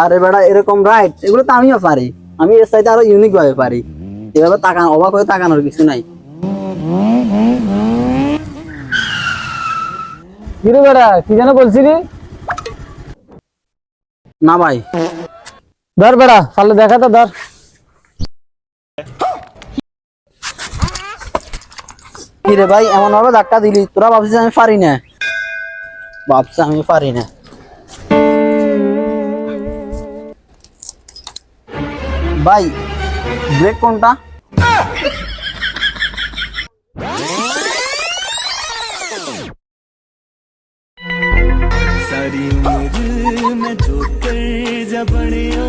আরে বেড়া এরকম রাইট এগুলো তো আমিও পারি। আমি এর সাইড আরও ইউনিক ভাবে পারি। এভাবে তাকানো অবাক হয়ে তাকানোর কিছু নাই। কিরে বেড়া কি যেন বলছিলি? না ভাই। ধর বেড়া তাহলে দেখা তো ধর। কি রে ভাই এমন ভাবে ধাক্কা দিলি তোরা ভাবছিস আমি পারি না ভাবছি আমি পারি না ভাই ব্রেক কোনটা सारी उम्र मैं जो कर जा बड़िया